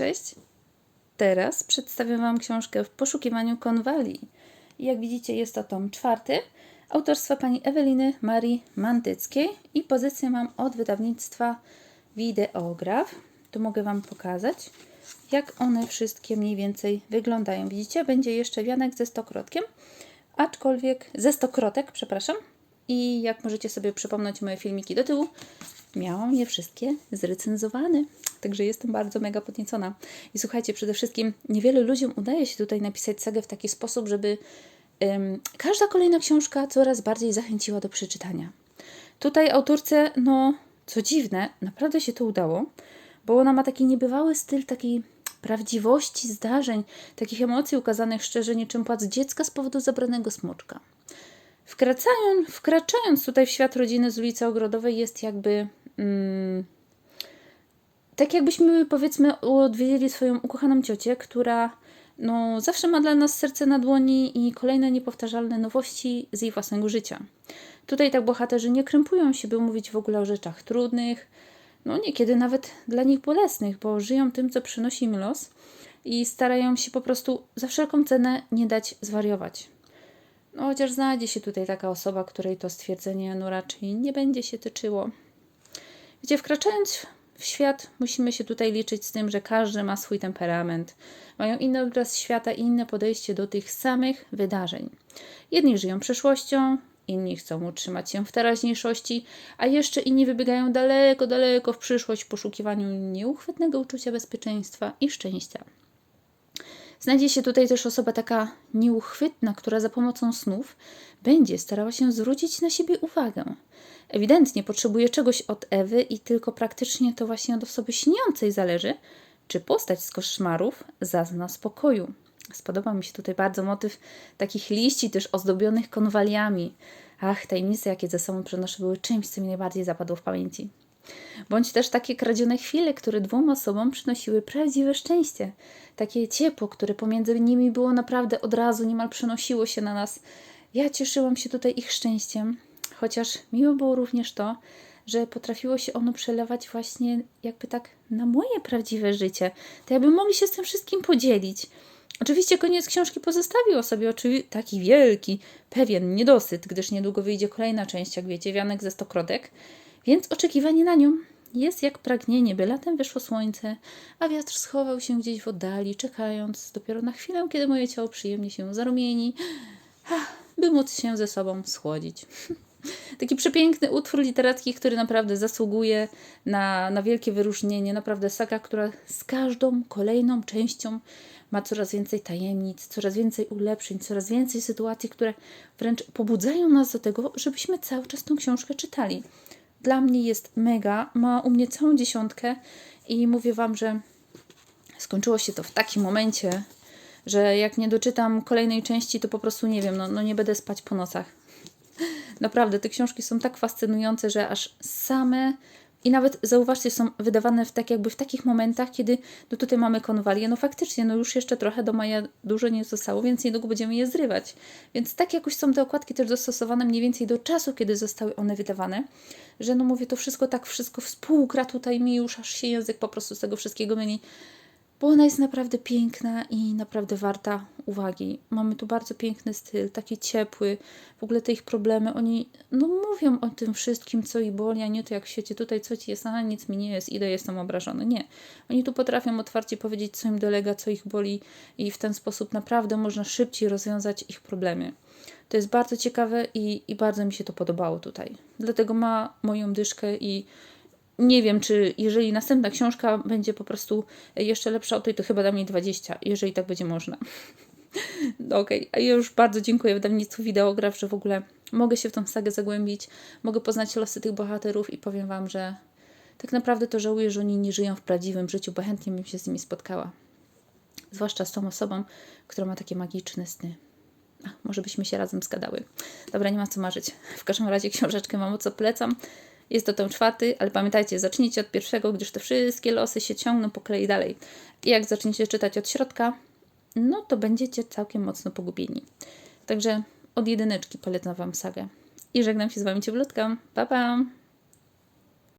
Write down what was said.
Cześć! Teraz przedstawię Wam książkę W poszukiwaniu konwali. Jak widzicie, jest to tom czwarty autorstwa pani Eweliny Marii Mantyckiej i pozycję mam od wydawnictwa Wideograf. Tu mogę Wam pokazać, jak one wszystkie mniej więcej wyglądają. Widzicie, będzie jeszcze wianek ze stokrotkiem, aczkolwiek ze stokrotek, przepraszam. I jak możecie sobie przypomnieć moje filmiki do tyłu, miałam je wszystkie zrecenzowane. Także jestem bardzo mega podniecona. I słuchajcie, przede wszystkim niewiele ludziom udaje się tutaj napisać sagę w taki sposób, żeby każda kolejna książka coraz bardziej zachęciła do przeczytania. Tutaj autorce, no co dziwne, naprawdę się to udało, bo ona ma taki niebywały styl takiej prawdziwości zdarzeń, takich emocji ukazanych szczerze, niczym płac dziecka z powodu zabranego smoczka. Wkraczając, wkraczając tutaj w świat rodziny z ulicy Ogrodowej jest jakby... Mm, tak jakbyśmy powiedzmy odwiedzili swoją ukochaną ciocię, która no, zawsze ma dla nas serce na dłoni i kolejne niepowtarzalne nowości z jej własnego życia. Tutaj tak bohaterzy nie krępują się, by mówić w ogóle o rzeczach trudnych, no niekiedy nawet dla nich bolesnych, bo żyją tym, co przynosi im los i starają się po prostu za wszelką cenę nie dać zwariować. No chociaż znajdzie się tutaj taka osoba, której to stwierdzenie no raczej nie będzie się tyczyło. Gdzie wkraczając w świat musimy się tutaj liczyć z tym, że każdy ma swój temperament, mają inny obraz świata i inne podejście do tych samych wydarzeń. Jedni żyją przeszłością, inni chcą utrzymać się w teraźniejszości, a jeszcze inni wybiegają daleko, daleko w przyszłość w poszukiwaniu nieuchwytnego uczucia bezpieczeństwa i szczęścia. Znajdzie się tutaj też osoba taka nieuchwytna, która za pomocą snów będzie starała się zwrócić na siebie uwagę. Ewidentnie potrzebuje czegoś od Ewy i tylko praktycznie to właśnie od osoby śniącej zależy, czy postać z koszmarów zazna spokoju. Spodoba mi się tutaj bardzo motyw takich liści też ozdobionych konwaliami. Ach, tajemnice, jakie ze sobą przenoszę, były czymś, co mi najbardziej zapadło w pamięci. Bądź też takie kradzione chwile, które dwóm osobom przynosiły prawdziwe szczęście. Takie ciepło, które pomiędzy nimi było naprawdę od razu, niemal przenosiło się na nas. Ja cieszyłam się tutaj ich szczęściem, chociaż miło było również to, że potrafiło się ono przelewać właśnie jakby tak na moje prawdziwe życie. To jakby mogli się z tym wszystkim podzielić. Oczywiście koniec książki pozostawił o sobie oczywi- taki wielki, pewien niedosyt, gdyż niedługo wyjdzie kolejna część, jak wiecie, wianek ze stokrotek, więc oczekiwanie na nią jest jak pragnienie, by latem wyszło słońce, a wiatr schował się gdzieś w oddali, czekając dopiero na chwilę, kiedy moje ciało przyjemnie się zarumieni, by móc się ze sobą schłodzić. Taki przepiękny utwór literacki, który naprawdę zasługuje na, na wielkie wyróżnienie. Naprawdę saga, która z każdą kolejną częścią ma coraz więcej tajemnic, coraz więcej ulepszeń, coraz więcej sytuacji, które wręcz pobudzają nas do tego, żebyśmy cały czas tą książkę czytali. Dla mnie jest mega, ma u mnie całą dziesiątkę i mówię Wam, że skończyło się to w takim momencie, że jak nie doczytam kolejnej części, to po prostu nie wiem, no, no nie będę spać po nocach. Naprawdę, te książki są tak fascynujące, że aż same i nawet zauważcie, są wydawane w tak jakby w takich momentach, kiedy no tutaj mamy konwalię. No faktycznie, no już jeszcze trochę do maja dużo nie zostało, więc niedługo będziemy je zrywać. Więc tak jakoś są te okładki też dostosowane mniej więcej do czasu, kiedy zostały one wydawane, że no mówię, to wszystko tak, wszystko współgra tutaj mi już, aż się język po prostu z tego wszystkiego myli bo ona jest naprawdę piękna i naprawdę warta uwagi. Mamy tu bardzo piękny styl, taki ciepły, w ogóle te ich problemy, oni no mówią o tym wszystkim, co ich boli, a nie to jak w świecie tutaj, co ci jest, a nic mi nie jest, idę, jestem obrażony. Nie. Oni tu potrafią otwarcie powiedzieć, co im dolega, co ich boli i w ten sposób naprawdę można szybciej rozwiązać ich problemy. To jest bardzo ciekawe i, i bardzo mi się to podobało tutaj. Dlatego ma moją dyszkę i nie wiem, czy jeżeli następna książka będzie po prostu jeszcze lepsza od tej, to chyba da mnie 20, jeżeli tak będzie można. Okej, okay. a ja już bardzo dziękuję wydawnictwu Wideograf, że w ogóle mogę się w tą sagę zagłębić, mogę poznać losy tych bohaterów i powiem Wam, że tak naprawdę to żałuję, że oni nie żyją w prawdziwym życiu, bo chętnie bym się z nimi spotkała. Zwłaszcza z tą osobą, która ma takie magiczne sny. A, może byśmy się razem zgadały. Dobra, nie ma co marzyć. W każdym razie książeczkę mam, o co plecam. Jest to tom czwarty, ale pamiętajcie, zacznijcie od pierwszego, gdyż te wszystkie losy się ciągną po kolei dalej. I jak zaczniecie czytać od środka, no to będziecie całkiem mocno pogubieni. Także od jedyneczki polecam Wam sagę. I żegnam się z Wami cieplutka. Pa, pa!